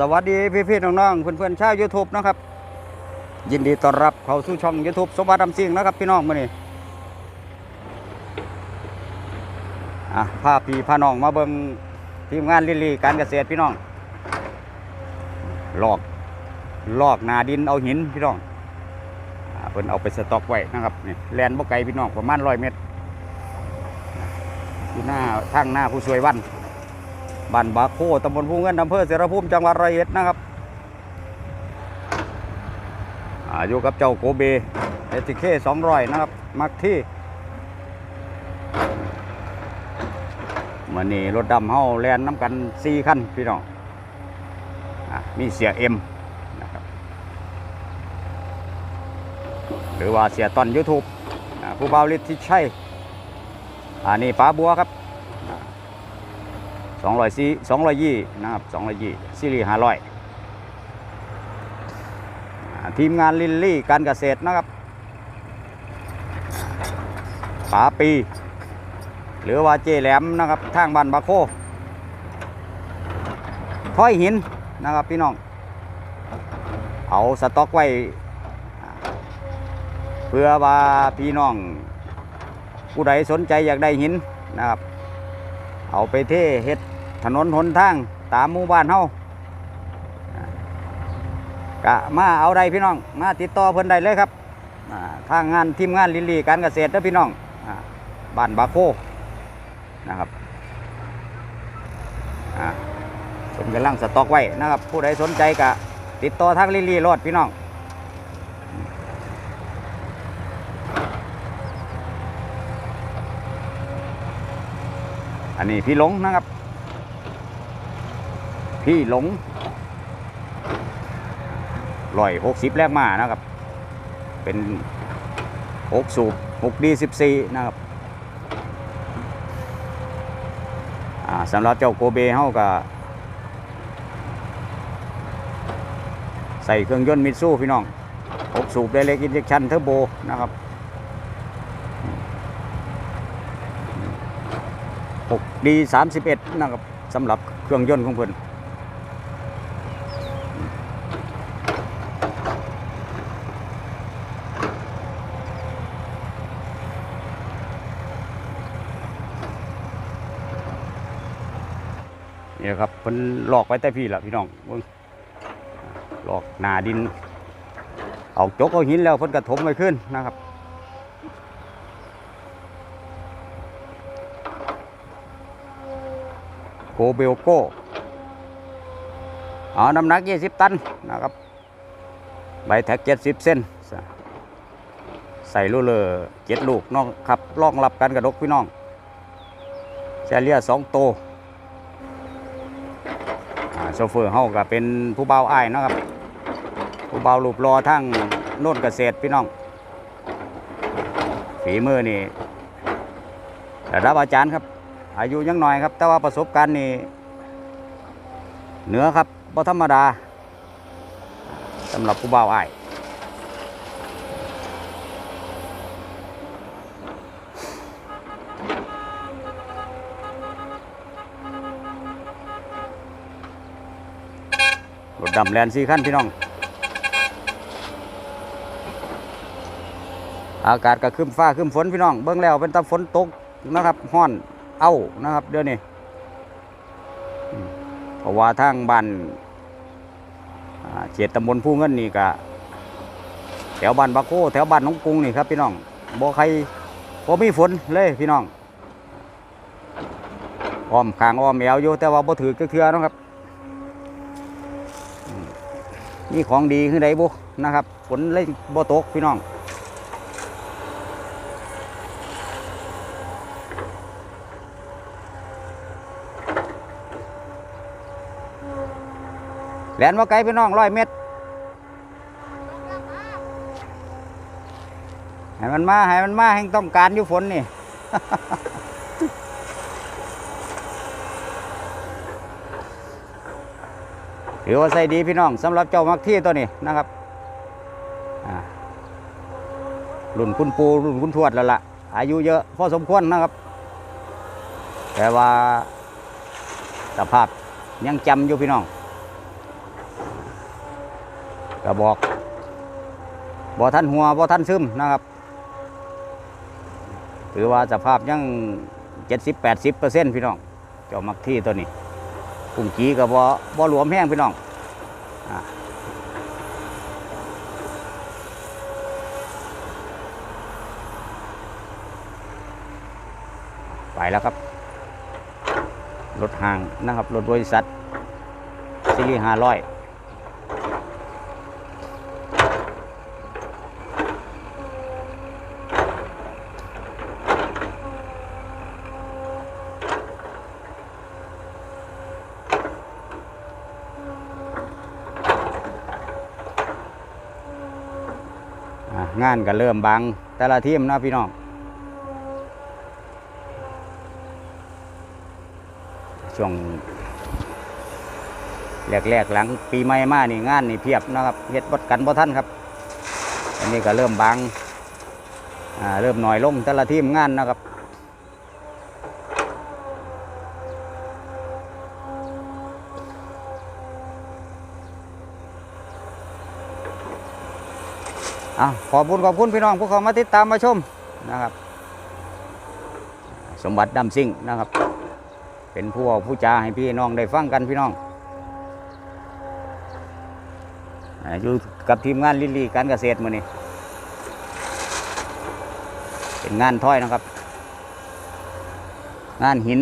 สวัสดีพี่ๆน้องๆเพื่อนๆชาวยูทูบนะครับ ยินดีต้อนรับเข้าสู่ช่อง YouTube สมบัติดำซิงนะครับพี่น้องมื่อนี้อะพาพี่พาน้องมาเบิ่งทีมงานลิลีการเกษตรพี่น้องลอกลอกนาดินเอาหินพี่น้องเพิ่นเอาไปสต็อกไว้นะครับนี่แลนบ่ไกลพี่น้องประมาณร้อยเมตรที่หน้าทางหน้าผู้ช่วยวัน บ้านบาโคตำบลภูเงินอำเภอเสรภูมิจังหวัดร้อยเอ็ดนะครับอายู่กับเจ้าโกเบเอติเคสองร้อยนะครับ มักที่มันนี่รถดำเฮาแลนน้ำกันสี่คันพี่น้องมีเสียเอ็มนะครับหรือว่าเสียตอนยูทูบผู้บ่าวฤทธิ์ที่ใช่อันนี้ป้าบัวครับ สองร้อยสี่สองร้อยยี่นะครับสองร้อยยี่ซีรีส์ห้าร้อยทีมงานลิลลี่การเกษตรนะครับป๋าปี หรือว่าเจแหลมนะครับทางบ้านบาโคถ้อยหินนะครับพี่น้อง เอาสต็อกไว้ เพื่อว่าพี่น้องผู้ใดสนใจอยากได้หินนะครับ เอาไปเทเฮ็ดถนนหนทางตามหมู่บ้านเฮากะมาเอาได้พี่น้องมาติดต่อเพิ่นได้เลยครับอ่าทางงานทีมงานลิลีการเกษตรเด้อพี่น้องอบ้านบาโคนะครับอ่าผมกำลังสต็อกไว้นะครับ ผู้ใดสนใจกะติดต่อทางลิลลี่รถพี่น้อง นนี้พี่หลงนะครับ พี่หลงร้อยหกสิบแรกมานะครับ เป็นหกสูบหกดีสิบสี่นะครับสำหรับเจ้าโกเบเฮาก็ใส่เครื่องยนต์มิตซูพี่น้องหกสูบไดเล็กอินเจคชันเทอร์โบนะครับ 6 D 31นะครับสำหรับเครื่องยนต์ของเพิ่นนี่ครับเพิ่นหลอกไว้แต่พี่ละพี่น้องเบิ่งหลอกหนาดิน เอาจกเอาหินแล้วเพิ่นกระถมไว้ขึ้นนะครับ โกเบลโก้เอาน้ำหนัก 20 ตันนะครับ ใบแท็ก 70 เส้น ใส่ลูเลอร์เจ็ดลูกน้องขับรองรับกันกระดกพี่น้องเซเลียสองโตโซเฟอร์เฮาก็เป็นผู้เบาอ้ายนะครับ ผู้เบาวรูปรอทั้งโน่นเกษตรพี่น้อง ฝีมือนี่ระดับอาจารย์ครับ อายุยังน้อยครับ แต่ว่าประสบการณ์นี่เหนือครับบ่ธรรมดาสำหรับผู้บ่าวอ้ายรถดำแลนสี่ขั้นพี่น้อง อากาศก็ครึ้มฟ้าครึ้มฝนพี่น้อง เบิ่งแล้วเป็นตาฝนตกนะครับห้อน เอ้านะครับ เดี๋ยวนี้เพราะว่าทางบ้านเขตตำบลผู้เงินนี่ก็แถวบ้านบาโคแถวบ้านน้องกรุงนี่ครับพี่น้องบ่ใครบ่มีฝนเลยพี่น้องอ้อมขางอ้อมแอวอยู่แต่ว่าบ่ถือเทือนะครับนี่ของดีคือใดบุนะครับฝนเลยบ่ตกพี่น้อง แหลนว่าไกลพี่น้องร้อยเมตรให้มันมาให้มันมาแห่งต้องการอยู่ฝนนี่ถือว่าใส่ดีพี่น้องสำหรับเจ้ามักที่ตัวนี้นะครับรุ่นคุณปูรุ่นคุณทวดแล้วล่ะ อายุเยอะพอสมควรนะครับ แต่ว่าสภาพยังจำอยู่พี่น้อง กระบอกบ่ท่านหัวบ่ท่านซึมนะครับถือว่าสภาพยังเจ็ดสิบแปดสิบเปอร์เซ็นต์พี่น้องเจ้ามักที่ตัวนี้กุ้งกีกับบ่บ่หลวมแห้งพี่น้องอไปแล้วครับ รถห่างนะครับ รถบริษัทซีรีส์ห้าร้อยงานก็เริ่มบางแต่ละทีมนะพี่น้องช่วงแรกๆหลังปีใหม่มานี่งานนี่เพียบนะครับเฮ็ดบดกันบ่ท่านครับอันนี้ก็เริ่มบางเริ่มหน่อยลงแต่ละทีมงานนะครับ อะขอบคุณขอบคุณพี่น้องผู้เขามาติดตามมาชมนะครับ สมบัติดำซิ่งนะครับ เป็นผู้เว้าผู้จาให้พี่น้องได้ฟังกันพี่น้องอยู่กับทีมงานลิลลี่การเกษตรมือนี้เป็นงานถ้อยนะครับ งานหิน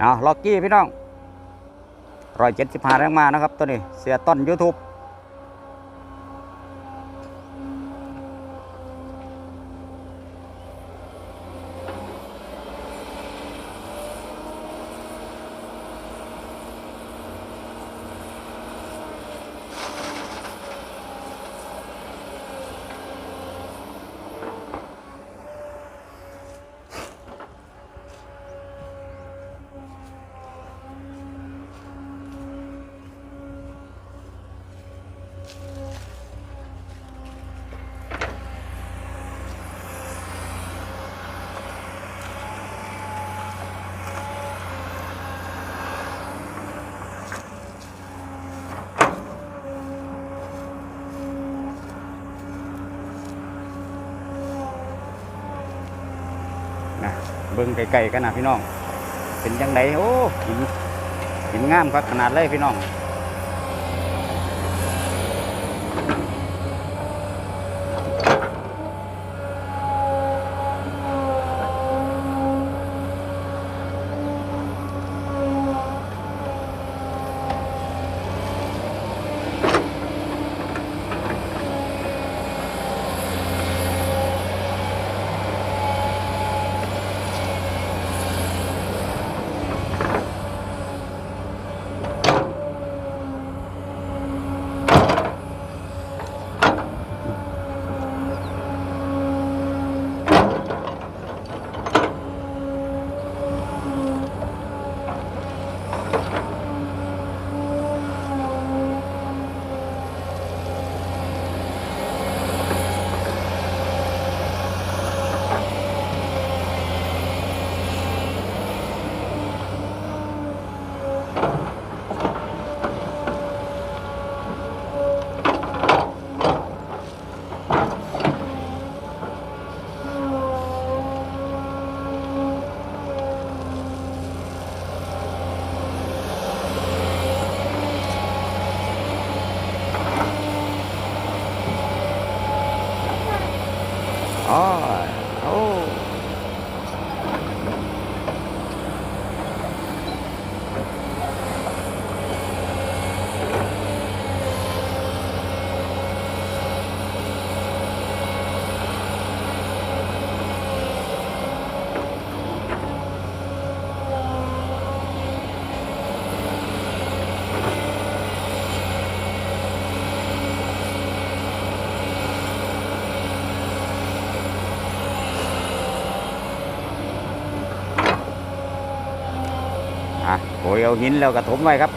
เอาล็อกกี้พี่น้องร้อยเจ็ดสิบห้าแรงมานะครับตัวนี้เสียต้น YouTube นะเบิ้งไกลๆกันนะพี่น้อง เป็นยังไงโอ้หินหินงามครับขนาดเลยพี่น้อง ยเอาหินแล้วก็ถมไว้ครับ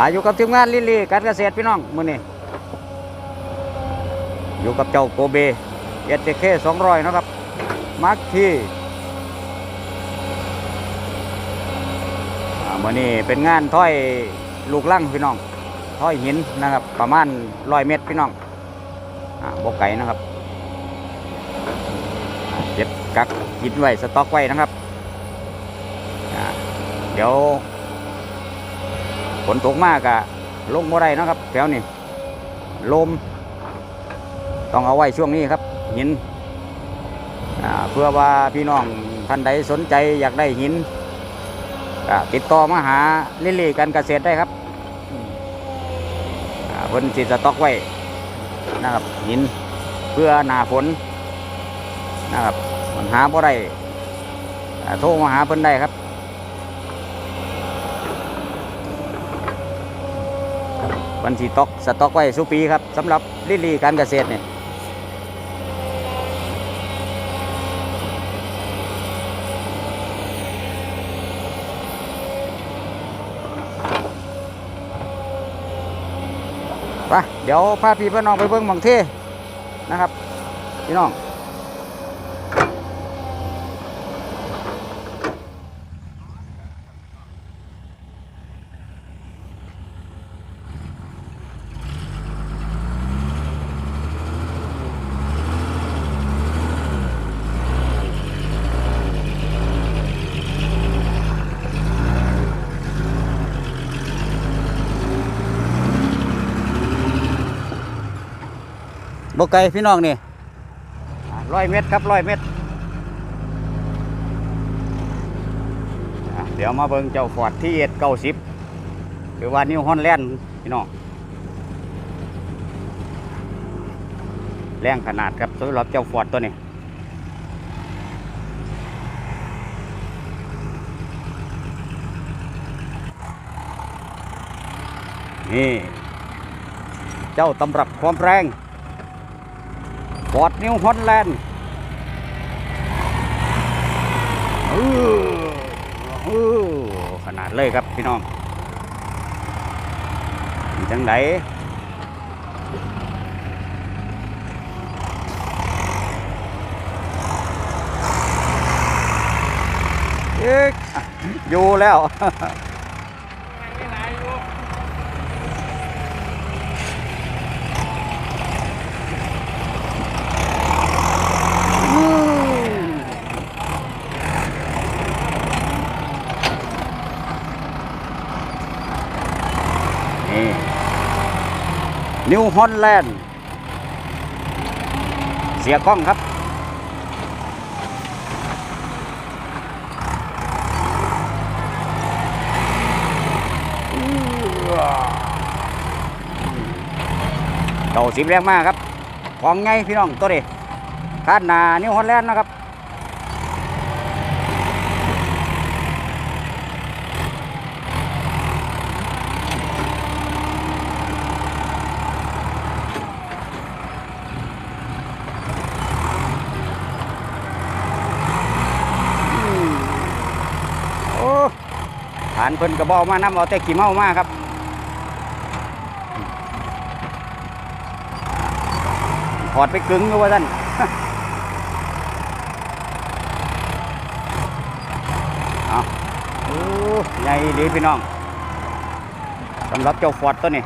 อาอยู่กับทีมงานลิลี่การเกษตรพี่น้องมือนี้อยู่กับเจ้าโกเบเอสเคสองร้อยนะครับมาร์คที่ อ่ามื้อนี้เป็นงานถ้อยลูกลังพี่น้องถ้อยหินนะครับ ประมาณร้อยเมตรพี่น้องอ่าบกไก่นะครับเก็บกักหินไว้สต็อกไว้นะครับเดี๋ยวฝนตกมากอะลงบ่ได้นะครับแถวนี้ลม ต้องเอาไว้ช่วงนี้ครับ หินเพื่อว่าพี่น้องท่านใดสนใจอยากได้หิน ติดต่อมาหาลิลี่การเกษตรได้ครับเพิ่นสิสต็อกไว้นะครับหินเพื่อหนาฝนนะครับมันหาบ่ได้โทรมาหาเพิ่นได้ครับวันที่ตอกสต็อกไว้สุปีครับสำหรับลิลลี่การเกษตรเนี่ย ปเดี๋ยวพาพี่พี่น้องไปเบิ้งบางเท่นะครับ พี่น้อง บกไก่พี่น้องนี่ร้อยเมตรครับร้อยเมตร เดี๋ยวมาเบิ่งเจ้าฟอร์ดที่เอ็ดเก้าสิบหรือว่านิวฮอนแลนด์พี่น้องแรงขนาดครับสำหรับเจ้าฟอร์ดตัวนี้นี่ เจ้าตำรับความแรง ฟอร์ดนิวฮอลแลนด์ขนาดเลยครับพี่น้องจังไหนเอ๊ะอยู่แล้ว นี่ นิวฮอลแลนด์ เสียกล้องครับเก่าสิบแรงมากครับ ของไงพี่น้องตัวนี้คาดหนานิวฮอลแลนด์นะครับ ฐานเพิ่นกระบอกมานำเอาแต่ขี้เมามาครับถอดไปกึ่งอยู่ว่าท่านเอาโอ้ใหญ่ดีพี่น้องสำหรับเจ้าฟอดตัวนี้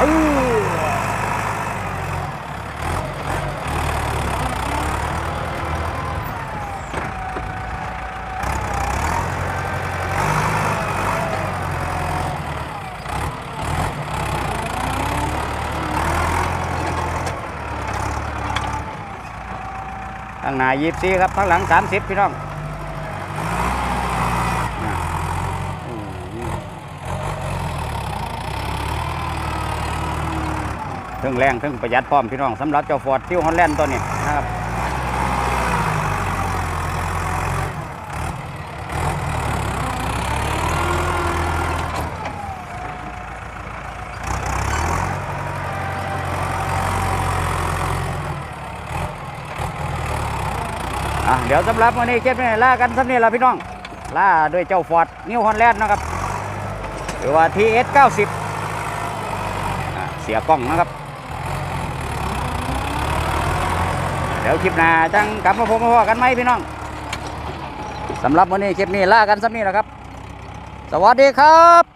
อื้อทางหน้ายีบซีครับข้างหลังสามสิบพี่น้องน่ะอืมเทึงแรงเทึงประหยัดพร้อมพี่น้องสำหรับเจ้าฟอร์ดทิวฮอลแลนด์ตัวนี้ อะเดี๋ยวสำหรับวันนี้เก็บนี่ล่ากันสำนี้ละพี่น้องล่าด้วยเจ้าฟอร์ดนิวฮอลแลนด์นะครับหรือว่า TS 90เสียกล้องนะครับ เดี๋ยวคลิปหน้าจังกลับมาพบมาพอกันไหมพี่น้องสำหรับวันนี้คลิปนี้ล่ากันสำนี้แหละครับ สวัสดีครับ